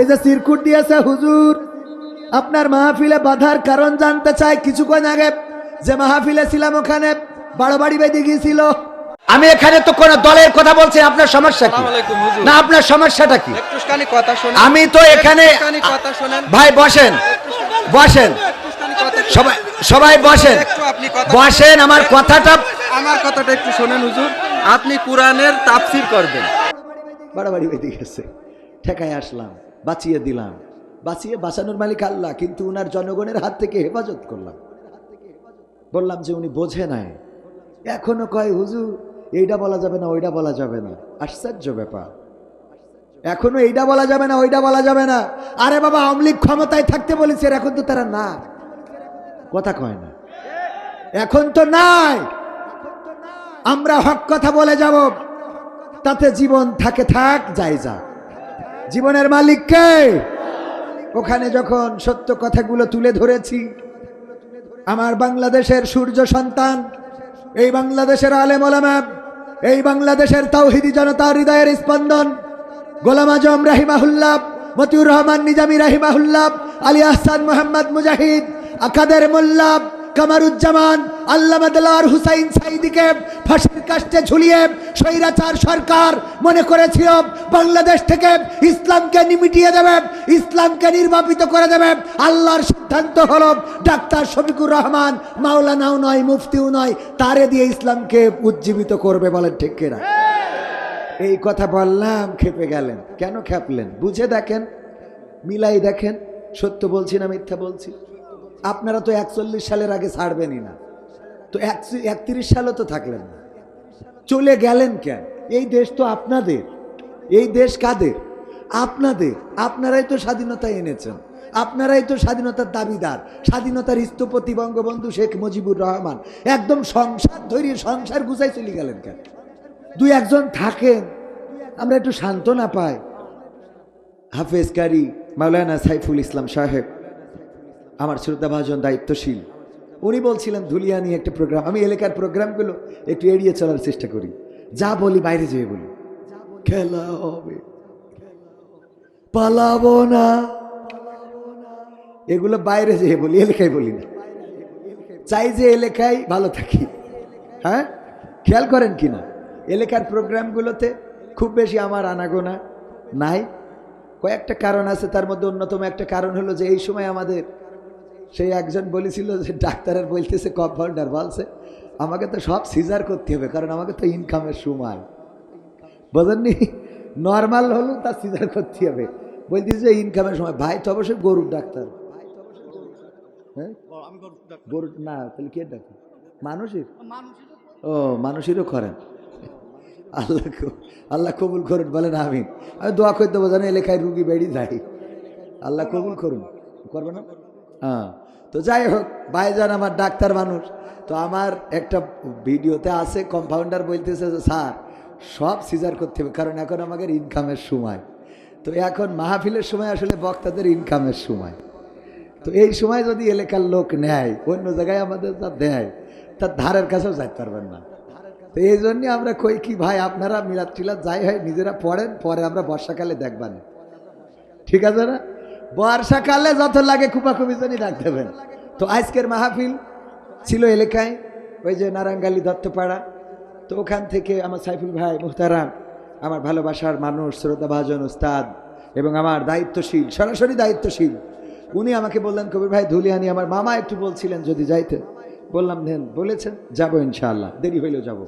এই যে সিরকুট দিয়েছে হুজুর আপনার মাহফিলে বাধার কারণ জানতে চাই কিছুক্ষণ আগে। যে মাহফিলে ছিলাম ওখানে বাড়াবাড়ি বেঁধে গিয়েছিল। আমি এখানে তো কোন দলের কথা বলছি আপনার সমস্যা কি। না আপনার সমস্যাটা কি? আমি তো এখানে ভাই বসেন। বসেন। সবাই সবাই বসেন। বসেন আমার কথাটা আমার কথাটা একটু শোনেন হুজুর। আপনি কোরআনের তাফসীর করবেন। বাড়াবাড়ি বেঁধে গেছে। ঠেকায় আসলাম। বাঁচিয়ে দিলাম। বাঁচিয়ে বাঁচানোর মালিক আল্লাহ, কিন্তু উনার জনগণের হাত থেকে হেফাজত করলাম। বললাম যে উনি বোঝে নাই। এখনও কয়, হুজুর এইটা বলা যাবে না ওইটা বলা যাবে না। আশ্চর্য ব্যাপার। এখনও এইটা বলা যাবে না ওইটা বলা যাবে না। আরে বাবা আওয়ামী ক্ষমতায় থাকতে বলেছে এখন তো তারা না কথা কয় না। এখন তো নাই। আমরা হক কথা বলে যাব। তাতে জীবন থাকে থাক, যাই যা জীবনের মালিককে ওখানে যখন সত্য কথাগুলো তুলে ধরেছি, আমার বাংলাদেশের সূর্য সন্তান, এই বাংলাদেশের আলেম ওলামা, এই বাংলাদেশের তাওহিদি জনতার হৃদয়ের স্পন্দন, গোলাম আজম রাহিমাহুল্লাহ, মতিউর রহমান নিজামী রাহিমাহুল্লাহ, আলী আহসান মোহাম্মদ মুজাহিদ, আকাদের মোল্লা কামারুজ্জামান আল্লামাদার হুসাইন সাইদিকে ফাঁসির কাস্টে ঝুলিয়ে স্বৈরাচার সরকার মনে করেছিল, বাংলাদেশ থেকে ইসলামকে নিমিটিয়ে দেবে, ইসলামকে নির্বাপিত করে দেবে। আল্লাহর সিদ্ধান্ত হলো, ডাক্তার শফিকুর রহমান মাওলানাও নয়, মুফতিও নয়, তারে দিয়ে ইসলামকে উজ্জীবিত করবে বলেন ঠিক কিনা? এই কথা বললাম, খেপে গেলেন। কেন খেপলেন? বুঝে দেখেন, মিলাই দেখেন, সত্য বলছি না মিথ্যা বলছি? আপনারা তো একচল্লিশ সালের আগে ছাড়বেনই না। তো একত্রিশ সালও তো থাকলেন না। চলে গেলেন কেন? এই দেশ তো আপনাদের। এই দেশ কাদের? আপনাদের। আপনারাই তো স্বাধীনতা এনেছেন। আপনারাই তো স্বাধীনতার দাবিদার। স্বাধীনতার স্থপতি বঙ্গবন্ধু শেখ মুজিবুর রহমান। একদম সংসার ধরিয়ে, সংসার গুছাই চলে গেলেন কেন? দুই একজন থাকেন। আমরা একটু সান্ত্বনা পাই। হাফেজ কারি, মাওলানা সাইফুল ইসলাম সাহেব, আমার শ্রদ্ধাভাজন দায়িত্বশীল। উনি বলছিলেন, ধুলিয়া নিয়ে একটা প্রোগ্রাম আমি এলাকার প্রোগ্রামগুলো একটু এড়িয়ে চলার চেষ্টা করি। যা বলি বাইরে যেয়ে বলি। খেলা হবে। পালাবো না। এগুলো বাইরে যেয়ে বলি, এলাকায় বলি না। চাই যে এলাকায় ভালো থাকি। হ্যাঁ? খেয়াল করেন কি না এলাকার প্রোগ্রামগুলোতে খুব বেশি আমার আনাগোনা নাই। কয়েকটা কারণ আছে, তার মধ্যে অন্যতম একটা কারণ হলো যে এই সময় আমাদের সেই একজন বলেছিল যে ডাক্তারের বলতেছে কফ কম্পাউন্ডার বলছে, আমাকে তো সব সিজার করতে হবে, কারণ আমাকে তো ইনকামের সময়। বোঝেননি? নর্মাল হলেও তার সিজার করতে হবে। বলতেছে যে ইনকামের সময়। ভাই, তো অবশ্যই গরুর ডাক্তার। হ্যাঁ? গরু না, তাহলে কে ডাক্তার? মানুষের? ও, মানুষেরও করেন। আল্লাহ আল্লাহ কবুল করুন, বলেন আমিন। আমি দোয়া করতে দেবো জানো এলাকায় রুগী বেড়ে যায়। আল্লাহ কবুল করুন। করবে না? হ্যাঁ। তো যাই হোক, ভাইজান আমার ডাক্তার মানুষ। তো আমার একটা ভিডিওতে আছে কম্পাউন্ডার বলতেছে যে, স্যার, সব সিজার করতে হবে, কারণ এখন আমাদের ইনকামের সময়। তো এখন মাহফিলের সময় আসলে বক্তাদের ইনকামের সময়। তো এই সময় যদি এলাকার লোক নেয়, অন্য জায়গায় আমাদের যা দেয়, তার ধারের কাছেও যাইতে পারবেন না। তো এই জন্যে আমরা কই কি, ভাই, আপনারা মিলাদ টিলাদ যাই হয়, নিজেরা পড়েন, পরে আমরা বর্ষাকালে দেখবান। ঠিক আছে না? বর্ষাকালে যত লাগে কুপাকুপি জনই ডাক দেবেন তো আজকের মাহফিল ছিল এলাকায়, ওই যে নারায়ণগালি দত্তপাড়া। তো ওখান থেকে আমার সাইফুল ভাই মুহতারাম আমার ভালোবাসার মানুষ, শ্রদ্ধাভাজন উস্তাদ এবং আমার দায়িত্বশীল, সরাসরি দায়িত্বশীল, উনি আমাকে বললেন, কবির ভাই ধুলিয়ানি আমার মামা একটু বলছিলেন যদি যাইতে। বললাম, দেন, বলেছেন, যাব ইনশাআল্লাহ। দেরি হইলেও যাব।